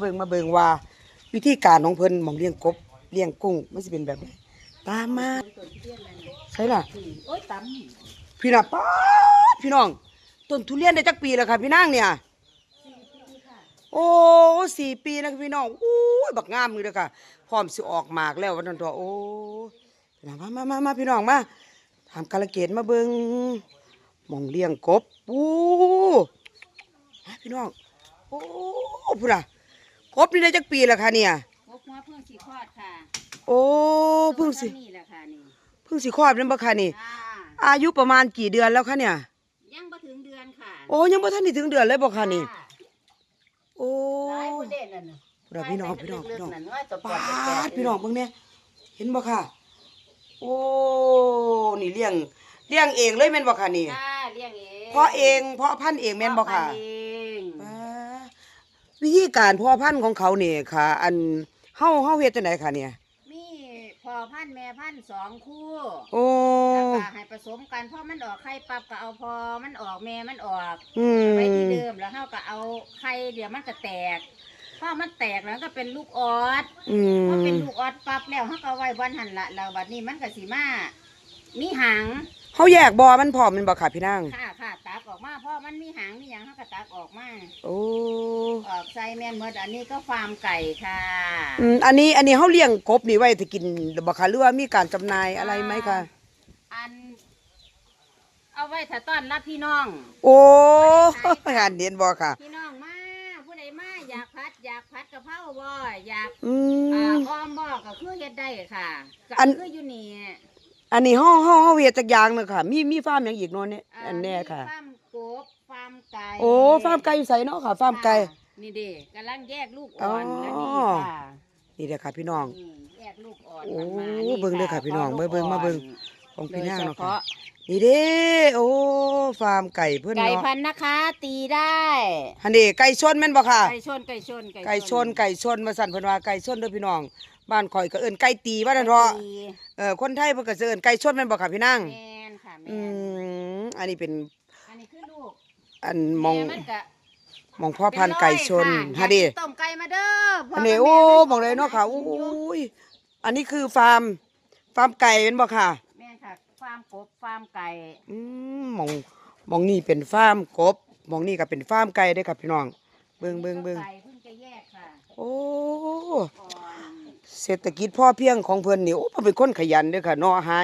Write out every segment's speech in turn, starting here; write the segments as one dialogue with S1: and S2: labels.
S1: เบิ่งมาเบิ่งว่าวิธีการของเพิ่นหมองเลี้ยงกบเลี้ยงกุ้งมันสิเป็นแบบไหนตามมาใช่ล่ะ
S2: โอ้ยต
S1: พี่น่ะป๊าดพี่น้องต้นทุเรียนได้จักปีแล้วค่ะพี่นางเนี่ย โอ้สี่ปีนะพี่น้องอู้ยบักงามเลยเด้อค่ะ พร้อมสิออกหมากแล้ววันนั้นตัวโอ้ยมามามามาพี่น้องมาทำกาลเกตมาเบิงหมองเลี้ยงกบอู้พี่น้องโอ้พูดอะ กบนี่ได้จักปีแล้วค่ะเนี่ยำ
S2: พบหัวเพิ่งสีคลอดค่ะ
S1: โอ้เพิ่งสิ
S2: ตัวนี่แหละค่ะนี่
S1: เพิ่งสิคลอดนั่นบ่ค่ะนี่
S2: ค่ะ
S1: อายุประมาณกี่เดือนแล้วคะเนี่ย
S2: ยังบ่ถึงเดือนค่ะ
S1: โอ้ยังบ่ทันได้ถึงเดือนเลยบ่ค่ะนี่ โอ้
S2: หลายคนเด่นนั่นน่ะ
S1: พูดอะพี่น้องพี่น้องพี่น้อง
S2: ลึกๆนั่นว่าจะป
S1: ป
S2: อาด
S1: ดพี่น้องเบิ่งเนี่ยเห็นบ่ค่ะ โอ้นี่เลี้ยงเลี้ยงเองเลยแม่นบ่ค่ะนี่
S2: ค่ะเลี้ยงเอง
S1: เพาะเองเพาะพันธุ์เองแม่นบ่ค่ะ
S2: เพาพันธุ์เอง
S1: ปาด วิธีการเพาะพันธุ์ของเขานี่ค่ะ อันเฮาเฮาเฮ็ดจังไดค่ะเนี่ย
S2: มีพ่อพันธุ์แม่พันธุ์สองคู่
S1: โอ้
S2: แล้วก็ให้ผสมกันพอมันออกไข่ปั๊บก็เอาพอมันออกแม่มันออก
S1: อืม
S2: ไว้ที่เดิมแล้วเฮาก็เอาไข่เดี๋ยวมันก็แตกพอมันแตกแล้วก็เป็นลูกออด
S1: อื
S2: พอ
S1: ม
S2: เป็นลูกออดปั๊บแล้วเขาก็เอาไว้บนหันละแล้วบัดนี้มันก็สีมามีหาง
S1: เฮาแยกบ่อมันพร้อมแม่นบ่ค่ะพี่นาง
S2: ค่ะค่ะตักออกมาเพราะมันมีหางมีหยังเขาก็ตักออกมา
S1: โอ้
S2: อ อกใส่แม่นหมดอันนี้ก็ฟาร์มไก่ค่ะ
S1: อืมอันนี้อันนี้เฮาเลี้ยงกบนี่ไว้ถ้ากินบ่ค่ะหรือว่ามีการจำหน่ายอะไรไหมคะ
S2: อัน เอาไว้ถ้าต้อนรับพี่น้อง
S1: โอ้งานเด่นบ่ค่ะ
S2: พี่น้องมาผู้ใดมาอยากพัด อยากพัดกะเพราบ่อยาก
S1: อื
S2: อ่าม อ้อมบ่ก็คือเฮ็ดได้ค่ะก็
S1: อัน
S2: คืออยู่นี่
S1: อันนี้เฮาเฮาเฮาเฮ็ดจักอย่างหนึงค่ะ มีมีฟาร์มหยังอีกเนาะเนี่ยาอันแน่ค่ะ
S2: มีฟาร์มกบฟาร์มไก่
S1: โอ้ฟาร์มไก่อยู่ไสเนาะค่ะฟาร์มไก่
S2: ค่ะ นี่เด้กำลังแยกลูกอ่อน
S1: อ๋อ
S2: แล้วนี่ค่ะ
S1: นี่เด้อค่ะพี่น้อง
S2: นี่แยกลูกอ่อน
S1: โอ้
S2: มันมานี่
S1: เบิ่งเด้อค่ะพี่น้อง
S2: พ่
S1: เบิ่งเบิ่งมาเบิ่ง
S2: ลูก
S1: ของ
S2: อ่
S1: พี่
S2: อน
S1: นาง
S2: โดย
S1: เนาะ
S2: เฉ
S1: ค่ะ
S2: พาะ
S1: นี่เด้โอ้ฟาร์มไก่เพิ่น
S2: ไก่
S1: เนาะ
S2: พันธุ์นะคะ ตีได้
S1: อันนี้ไก่ชนแม่นบ่ค่ะ
S2: ไก่ชนไก่ชน
S1: ไก่ชนไก่ชนมาสั่นเพิ่นว่าไก่ชนเด้อพี่น้อง บ้านข่อยก็เอิ้นไก่ตีว่านั่นเถาะ
S2: ตี
S1: เออคนไทยเพิ่นก็สิเอิ้นไก่ชนแม่นบ่ค่ะพี่นาง
S2: แมนค่ะแม
S1: อื
S2: น
S1: มอันนี้เป็น
S2: อันนี้คือลูก
S1: อันมอง
S2: แมันก็
S1: มองพ่อพันธุ์ไก่ชน
S2: เป็นร้อย
S1: ฮะดิ
S2: อยากกินต้มไก่มาเด้อพ่
S1: อันนี้
S2: กับ
S1: โอ้
S2: แม่
S1: มองเลยเนาะค่ะโอ้ยอันนี้คือฟาร์ม ฟาร์มไก่เป็นบ่ค่ะ
S2: แม่นค่ะฟาร์มกบฟาร์มไก่
S1: อืมมองมองนี่เป็นฟาร์มกบมองนี่ก็เป็นฟาร์มไก่เด้อครับพี่น้อง เบิ่งเบิ่งเบิ่ง
S2: ไก่เพิ่งจะแยกค่ะ
S1: โอ้
S2: ก่อน
S1: เศรษฐกิจพ่อเพียงของเพิ่นนี่โอ้เพิ่นเป็นคนขยันเด้อค่ะเนาะหา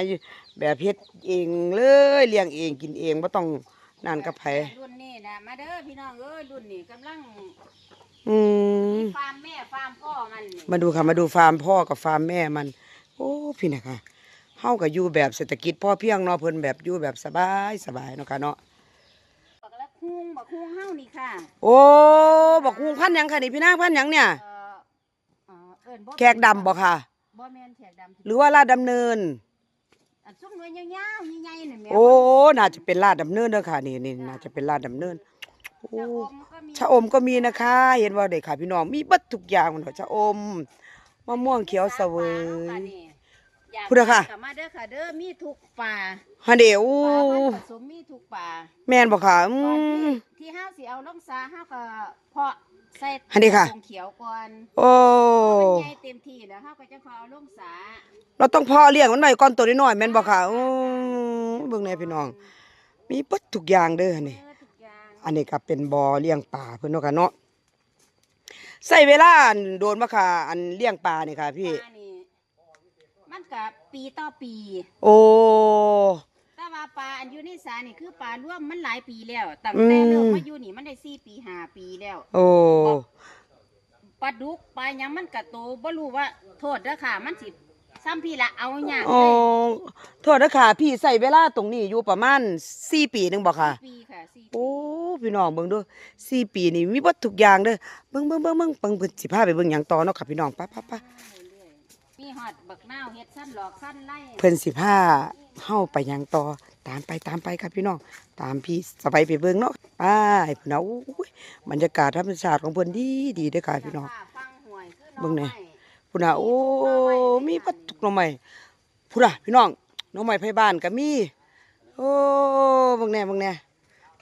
S1: แบบเฮ็ดเองเลยเลี้ยงเองกินเองบ่ต้อง นั่นกับไผ
S2: รุ่นนี้นะมาเด้อพี่น้องเอ้ยรุ่นนี้กำลัง
S1: อืม
S2: ฟาร์มแม่ฟาร์มพ่อมันนี่
S1: มาดูค่ะมาดูฟาร์มพ่อกับฟาร์มแม่มัน โอ้พี่นะค่ะเฮาก็อยู่แบบเศรษฐกิจพ่อเพียงเนาะเพิ่นแบบอยู่แบบสบายสบายเนาะค่ะเนาะ
S2: บักละคุงบักคุงเฮานี่ค่ะ
S1: โอ้บอกฮูพันธุ์หยังค่ะนี่พี่นางพันธุ์หยังเนี่ย
S2: เอ่อเอ่อเอิ้นบ่
S1: แขกดำบ่ค่ะ
S2: บ่แม่นแขกดำ
S1: หรือว่าลาดดำเนิน
S2: อันซุ่มหน่วยยาวๆใหญ่ๆนี่แม่
S1: โอ้ น่าจะเป็นลาดดำเนินเด้อค่ะนี่นี่น่าจะเป็นลาดดำเนินโอ้
S2: ชะอมก็มี
S1: ชะอมก็มีนะคะ เห็นว่าเด็กค่ะพี่น้องมีเบัดทุกอย่างมันเถอะชะอมมะม่วงเขียวเสวย
S2: อยาก
S1: พูดเถอะค่ะ
S2: กลับมาเด้อค่ะเด้อมีทุกป่า
S1: ฮันเดโอ้
S2: ป่าพันธุ์ผสมมีทุกป่า
S1: แม่นบ่ค่ะอื
S2: ก่อน
S1: ม
S2: ที่ที่ห้าสิเอาลงสาห้าก็เพาะ ใส่
S1: อันนี้ค่ะ
S2: ตรงเขียวก่อน
S1: โอ้
S2: มันใหญ่เต็มที่แล้วห้าก็จะขอเอาลงสา
S1: เราต้องเพอเลี้ยงมันไว้ก่อนตัวน้อยๆแม่นบ่ค่ะโอ้เบิ่งแน่พี่น้อง มีเบัดทุกอย่างเด้อนี่
S2: เออทุกอย่าง
S1: อันนี้ก็เป็นบ่อเลี้ยงปลาเพิ่นเนาะค่ะเนาะใส่เวลาอันโดนบ่ค่ะ อันเลี้ยงปลานี่ค่ะ พี่
S2: ปลานี่มันกับปีต่อปี
S1: โอ้
S2: แต่ ว่าปลาอันอยู่ในสานี่คือปลาร่วมมันหลายปีแล้วตั้งแต่
S1: อืม
S2: เริ่มมาอยู่นี่มันได้สี่ปีห้าปีแล้ว
S1: โอ้
S2: ปลาดุกปลาหยังมันกะโตบ่รู้ว่าโทษเด้อค่ะ มันสิซ้ำพี่ละเอาหยัง
S1: โอ้โทษนะค่ะ พี่ใส่เวลาตรงนี้อยู่ประมาณ4ปีหนึงบ่ค่ะ
S2: ปีค่ะสี่ปี
S1: โอ้พี่น้องเบิ่งดู4ปีนี่มีเบัดทุกอย่างเด้อเบิ่งเบิ่งเบิ่งเบิ่งเบิ่งเพิ่นสิพาไปเบิ่งหยังต่อเนาะค่ะพี่น้องไปไปไป
S2: เรื่อยๆ มีฮอดบักนาวเฮ็ดสั้นหลอกสั้นไล่
S1: เพิ่นสิพาเฮาไปหยังต่อตามไปตามไปครับพี่น้องตามพี่สบายไปเบิ่งเนาะไปพุ่นน่ะโอ้ยบรรยากาศธรรมชาติของเพิ่นดีดีเด้อค่ะพี่น้อง
S2: ฟังหวยคือ
S1: เบิ่งแหน่
S2: ไม้
S1: พุ่นน่ะโอ้มีปัดทุกหน่อไม้พุ่นน่ะพี่น้องหน่อไม้ไผบ้านก็มีโอ้เบิ่งแหน่เบิ่งแหน่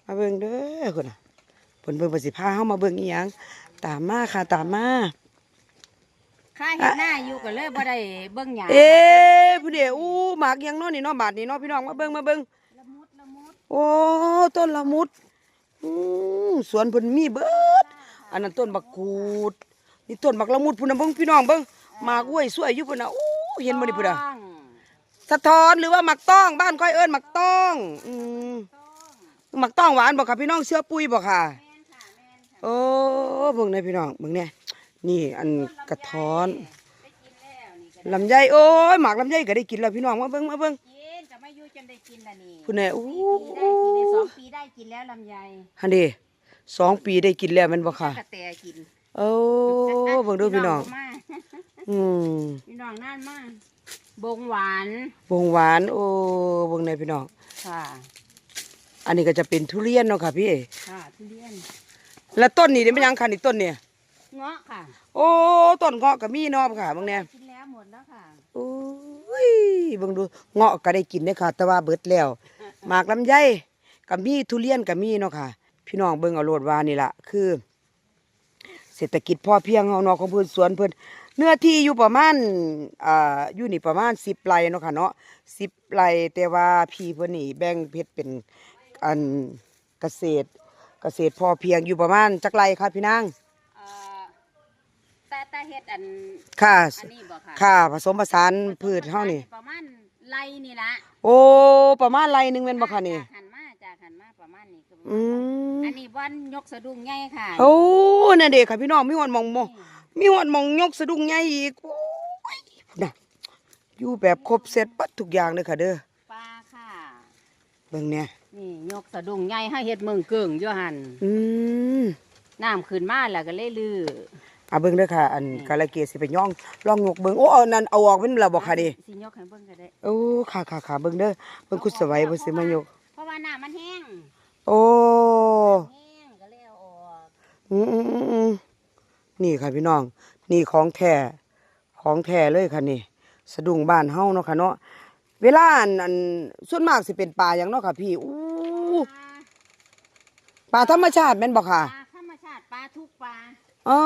S1: มาเบิ่งเด้อพุ่นน่ะเพิ่นเบิ่งประสิพาเฮามาเบิ่งอีหยังตามมาค่ะตามมา
S2: ข้าเห็นหน้าอยู่ก็เลยบ่ได้เบิ่งหยัง
S1: เอ๊ะผู้เดียวอู้หมากยังเนาะนี่เนาะบาดนี่เนาะพี่น้องมาเบิ่งมาเบิ่ง
S2: ละมุดละมุด
S1: โอ้ต้นละมุดอืมสวนเพิ่นมีเบิด อันนั้นต้นบักกูด นี่ต้นบักละมุดพุ่นน่ะเบิ่งพี่น้องเบิ่งหมากอ้วยสวยอยู่พุ่นน่ะอู้เห็นบ่นี่พุ่นน่ะ
S2: ต้อง
S1: สะท้อนหรือว่าหมักต้องบ้านก้อยเอิ้นหมักต้องอืมหมักต้องหวานบ่ค่ะพี่น้องเสื้อปุยบ่ค่ะ
S2: แม่นค่ะแม่นค่ะ
S1: โอ้เบิ่งเลยพี่น้องเบิ่งเนี่ย นี่อันกระท้อน
S2: ได้กินแล้วนี่ก็
S1: ลำไยโอ้ยหมากลำไยก็ได้กินแล้วพี่น้องมาเบิ่งมาเบิ่ง
S2: กินจะไม่อยู่จนได้กินละนี่
S1: พุ่นน่ะอู้
S2: ปีได้กินได้สองปีได้กินแล้วลำไย
S1: ฮันเด้สองปีได้กินแล้วแมันบ่ค่ะ
S2: กระแตกิน
S1: โอ้เบิ่งดูพี่น้อง
S2: มา
S1: อืม
S2: พี่น้องนั่นมากบงหวาน
S1: วงหวานโอ้เบิ่งเลยพี่น้อง
S2: ค่ะ
S1: อันนี้ก็จะเป็นทุเรียนเนาะค่ะพี่
S2: ค่ะทุเรียน
S1: แล้วต้นนี้ได้มันยังค่ะนี่ต้นเนี่ย
S2: เงาะค่ะ
S1: โอ้ต้นเงาะก็มีเนาะค่ะเบิ่งเนี่ย
S2: กินแล้วหมดแล้วค่ะ
S1: โอ้ยเบิ่งดูเงาะก็ได้กินเด้อค่ะ แต่ว่าเบิดแล้วหมากลำไยก็มีทุเรียนก็มีเนาะค่ะ พี่น้องเบิ่งเอาโลดว่านี่ล่ะคือ เศรษฐกิจพอเพียงเฮาเนาะของเพิ่นสวนเพิ่นเนื้อที่อยู่ประมาณอ่าอยู่นี่ประมาณ10ไร่เนาะค่ะเนาะ10ไร่แต่ว่าพี่เพิ่นนี่แบ่งเพชรเป็นอันเกษตร เกษตรพอเพียงอยู่ประมาณจักไร่ครับพี่นาง
S2: เอ่อ แต่แต่เฮ็ดอัน
S1: ค่ะ
S2: อันนี้บ่ค่ะ
S1: ค่ะ ผสมผสานพืชเฮานี่
S2: ประมาณไรนี่ละ
S1: โอ้ ประมาณไร่หนึงแม่นบ่คะนี่
S2: จากหันมาจากหันมาประมาณนี้ก็ประมาณ
S1: อืม
S2: อันนี้วันยกสะดุ้งใหญ่ค่ะ
S1: โอ้นั่นเด็กค่ะพี่น้องมีหอดหมองมองมีหอดหมองยกสะดุ้งใหญ่อีกโอ้ยน่ะอยู่แบบครบเซตปัดทุกอย่างเลยค่ะเด้อ
S2: ปลาค่ะ
S1: เบิ่งเนี่ย
S2: นี่ยกสะดุ้งใหญ่ให้เฮ็ดเมืองเกิงอยู่หัน
S1: อืม
S2: น้ำขึ้นมาแล้วก็เลยลือ
S1: เอาเบิ่งเด้อค่ะ อันกาลเกตสิไปย่องลองยกเบิ่งโอ้เอานั่นเอาออกเป็นแล้วบ่ค่ะดิ
S2: สิยกให้เบิ่งก็ได้
S1: โอ้ค่ะค่ะค่ะเบิ่งเด้อเบิ่งคุณสวัยเบิ่งสิมายก
S2: เพราะว่าน้ำมันแห้ง
S1: โอ้
S2: แห้งก็เลยเอาออก
S1: อืมอืมอืมอืมนี่ค่ะพี่น้อง นี่ของแท้ของแท้เลยค่ะนี่ สะดุ้งบ้านเฮาเนาะค่ะเนาะเวลาอันอันส่วนมากสิเป็นปลาหยังเนาะค่ะพี่อู้ปลาธรรมชาติแม่นบ่ค่ะ
S2: ปลาธรรมชาติปลาทุกปลา
S1: อ๋อ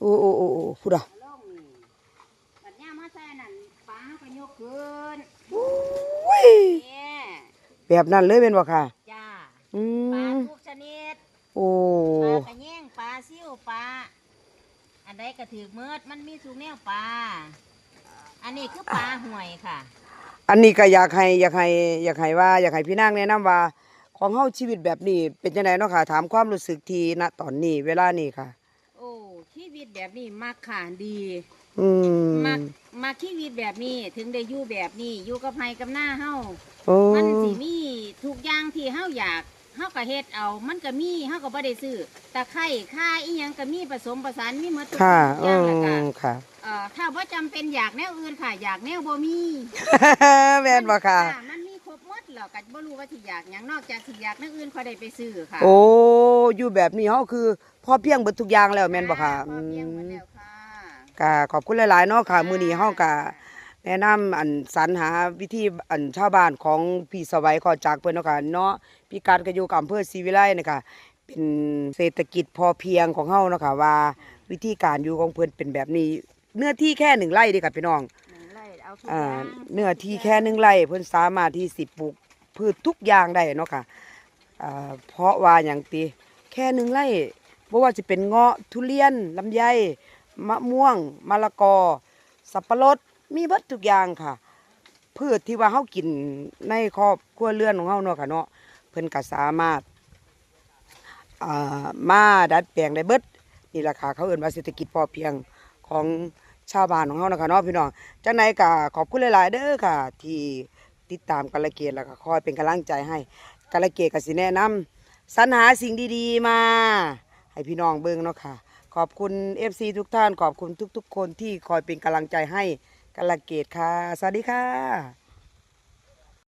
S2: โอ้ง
S1: โอ้โอ้โอ้โอ้พูดอะ
S2: ลงนี่บัดย่ามมาใส่นั่นปลาเขาก็ยกขึ้น
S1: อุ้ย
S2: เนี่ย
S1: แบบนั้นเลยแม่นบ่ค่ะ
S2: จ้า
S1: อื
S2: ปลามทุกชนิด
S1: โอ้
S2: ปลากระแยงปลาซิ่วปลาอันใดก็ถือเมิดมันมีสูงแนวปลาอันนี้คือปลาห่วยค่ะ
S1: อันนี้ก็อยากให้อยากให้อยากให้ว่า อยากให้พี่นางแนะนำว่า ของเฮาชีวิตแบบนี้เป็นจังไดเนาะค่ะ ถามความรู้สึกทีณตอนนี้เวลานี้ค่ะ
S2: โอ้ชีวิตแบบนี้มักค่ะดี
S1: อืม
S2: มักมักชีวิตแบบนี้ถึงได้อยู่แบบนี้อยู่กับไผกับหน้าเฮา
S1: โอ้
S2: มันสิมีทุกอย่างที่เฮาอยากเฮาก็เฮ็ดเอา มันก็มีเฮาก็บ่ได้ซื้อตะไคร้ข่าอีหยังก็มีผสมผสานมีหมดทุก
S1: ค่ะ
S2: อ
S1: อื
S2: ย่างแล้วก็
S1: มค่ะ
S2: เอ่อถ้าบ่จำเป็นอยากแนวอื่นค่ะ อยากแนวบ่มี
S1: แม่นบ่ค่ะ
S2: อ่ามันมีครบหมด แล้วก็บ่รู้ว่าสิอยากหยังนอกจากสิอยากแนวอื่นค่อยได้ไปซื้อค่ะ
S1: โอ้อยู่แบบนี้เฮาคือพอเพียงเบิดทุกอย่างแล้วแม่นบ่ค่ะ
S2: พอเพียงหมด
S1: อืม
S2: แล้วค่ะ
S1: ก็ขอบคุณหลายๆเนาะค่ะมื้อนี้เฮาก็แนะนำอันสรรหาวิธีอันชาวบ้านของพี่สวัยขอจากเพิ่นเนาะค่ะเนาะพี่การก็อยู่กับอำเภอศรีวิไลนะคะเป็นเศรษฐกิจพอเพียงของเฮาเนาะค่ะว่าวิธีการอยู่ของเพิ่นเป็นแบบนี้ เนื้อที่แค่หนึ่งไร่เด้ค่ะพี่น้อง
S2: หนึ่งไร่เอาทุก
S1: อ่า
S2: อย่าง
S1: เนื้อที่แค่หนึ่งไร่เพิ่นสามารถที่สิปลูก พืชทุกอย่างได้เนาะค่ะอ่าเพราะว่าอย่างตีแค่หนึ่งไร่บ่ว่าจะเป็นเงาะทุเรียนลำไยมะม่วงมะละกอ สับปะรดมีเบิดทุกอย่างค่ะ พืชที่ว่าเฮากินในครอบครัวเรือนของเฮาเนาะค่ะเนาะเพิ่นก็สามารถอ่ามาดัดแปลงได้เบิดนี่ล่ะค่ะเขาเอิ้นว่าเศรษฐกิจพอเพียงของชาวบ้านของเฮานะคะเนาะพี่น้องจังไดก็ขอบคุณหลาย ๆ เด้อค่ะ ที่ ติดตามกาลเกตแล้วก็คอยเป็นกำลังใจให้กาลเกตกับสิแนะนำสรรหาสิ่งดีๆมา ให้พี่น้องเบิ้งเนาะค่ะ ขอบคุณ FC ทุกท่านขอบคุณทุก ๆ คนที่คอยเป็นกำลังใจให้กาลเกตค่ะ สวัสดีค่ะ